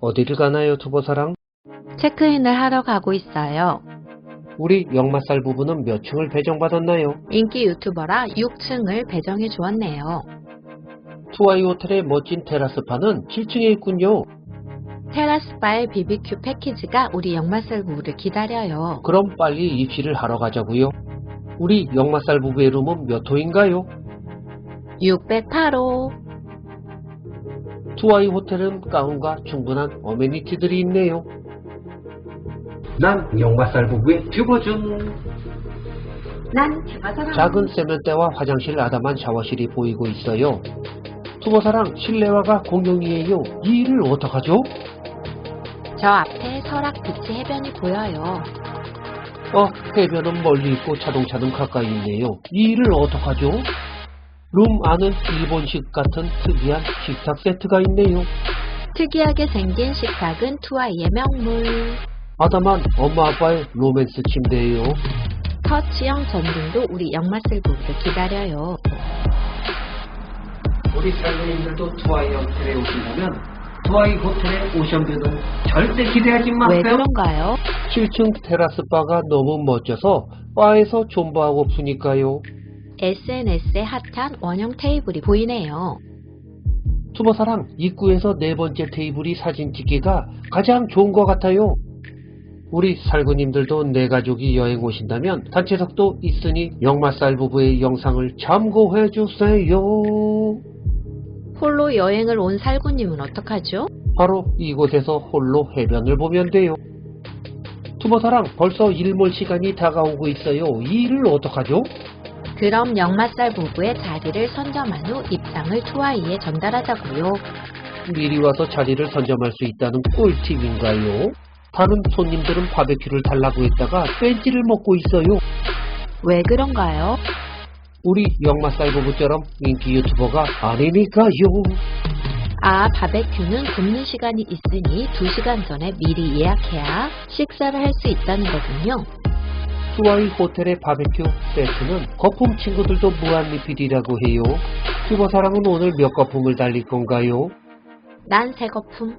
어디를 가나요, 투보사랑? 체크인을 하러 가고 있어요. 우리 역마살 부부는 몇 층을 배정받았나요? 인기 유튜버라 6층을 배정해 주었네요. 투아이 호텔의 멋진 테라스파는 7층에 있군요. 테라스바의 BBQ 패키지가 우리 역마살 부부를 기다려요. 그럼 빨리 입실을 하러 가자고요. 우리 역마살 부부의 룸은 몇 호인가요? 608호. 투아이 호텔은 가운과 충분한 어메니티들이 있네요. 난 역마살 부부의 튜버준. 난 대바사랑. 작은 세면대와 화장실 아담한 샤워실이 보이고 있어요. 투버사랑 실내화가 공용이에요. 이 일을 어떡하죠? 저 앞에 설악 비치 해변이 보여요. 어, 해변은 멀리 있고 자동차는 가까이 있네요. 이 일을 어떡하죠? 룸 안은 일본식 같은 특이한 식탁 세트가 있네요. 특이하게 생긴 식탁은 투아이의 명물. 아담한 엄마 아빠의 로맨스 침대예요. 터치형 전등도 우리 역마슬 부부를 기다려요. 우리 살림들도 투아이 호텔에 오신다면 투아이 호텔의 오션뷰는 절대 기대하지 왜 그런가요? 7층 테라스 바가 너무 멋져서 바에서 존버하고 푸니까요. SNS에 핫한 원형 테이블이 보이네요. 투버사랑 입구에서 네 번째 테이블이 사진 찍기가 가장 좋은 것 같아요. 우리 살구님들도 내 가족이 여행 오신다면 단체석도 있으니 역마살 부부의 영상을 참고해 주세요. 홀로 여행을 온 살구님은 어떡하죠? 바로 이곳에서 홀로 해변을 보면 돼요. 투버사랑 벌써 일몰 시간이 다가오고 있어요. 이 일을 어떡하죠? 그럼 역마살 부부의 자리를 선점한 후 입장을 투아이에 전달하자고요. 미리 와서 자리를 선점할 수 있다는 꿀팁인가요? 다른 손님들은 바베큐를 달라고 했다가 뺀지를 먹고 있어요. 왜 그런가요? 우리 역마살 부부처럼 인기 유튜버가 아니니까요. 아, 바베큐는 굽는 시간이 있으니 2시간 전에 미리 예약해야 식사를 할 수 있다는 거군요. 투아이 호텔의 바베큐 세트는 거품 친구들도 무한 리필이라고 해요. 튜버사랑은 오늘 몇 거품을 달릴 건가요? 난새 거품.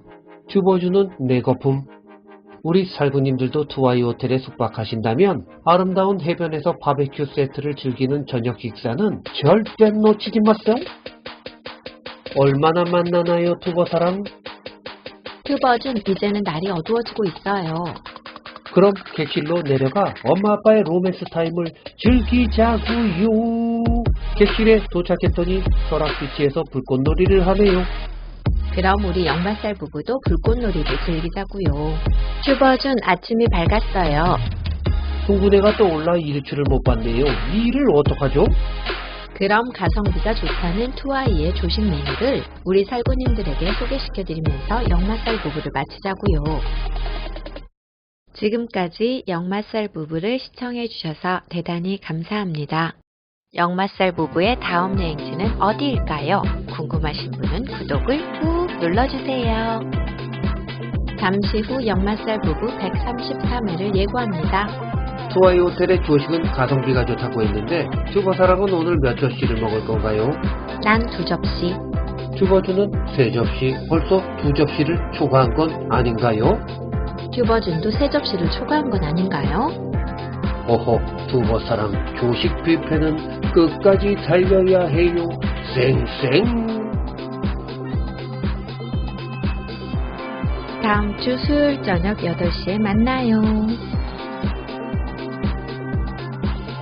튜버주는 네 거품. 우리 살구님들도 투아이 호텔에 숙박하신다면 아름다운 해변에서 바베큐 세트를 즐기는 저녁 식사는 절대 놓치지 마세요. 얼마나 만나나요, 투버사랑? 튜버준 이제는 날이 어두워지고 있어요. 그럼 객실로 내려가 엄마 아빠의 로맨스 타임을 즐기자구요. 객실에 도착했더니 설악비치에서 불꽃놀이를 하네요. 그럼 우리 역마살 부부도 불꽃놀이를 즐기자고요. 튜버준 아침이 밝았어요. 둥근해가 떠올라 일출을 못 봤네요. 이 일을 어떡하죠? 그럼 가성비가 좋다는 투아이의 조식 메뉴를 우리 살구님들에게 소개시켜드리면서 역마살 부부를 마치자고요. 지금까지 역마살 부부를 시청해 주셔서 대단히 감사합니다. 역마살 부부의 다음 여행지는 어디일까요? 궁금하신 분은 구독을 꾹 눌러주세요. 잠시 후 역마살 부부 133회를 예고합니다. 투아이 호텔의 조식은 가성비가 좋다고 했는데 튜버사랑은 오늘 몇 접시를 먹을 건가요? 난 두 접시, 튜버주는 세 접시, 벌써 두 접시를 초과한 건 아닌가요? 튜버준도 세 접시를 초과한 건 아닌가요? 어허, 튜버사랑 조식 뷔페는 끝까지 달려야 해요. 쌩쌩. 다음 주 수요일 저녁 8시에 만나요.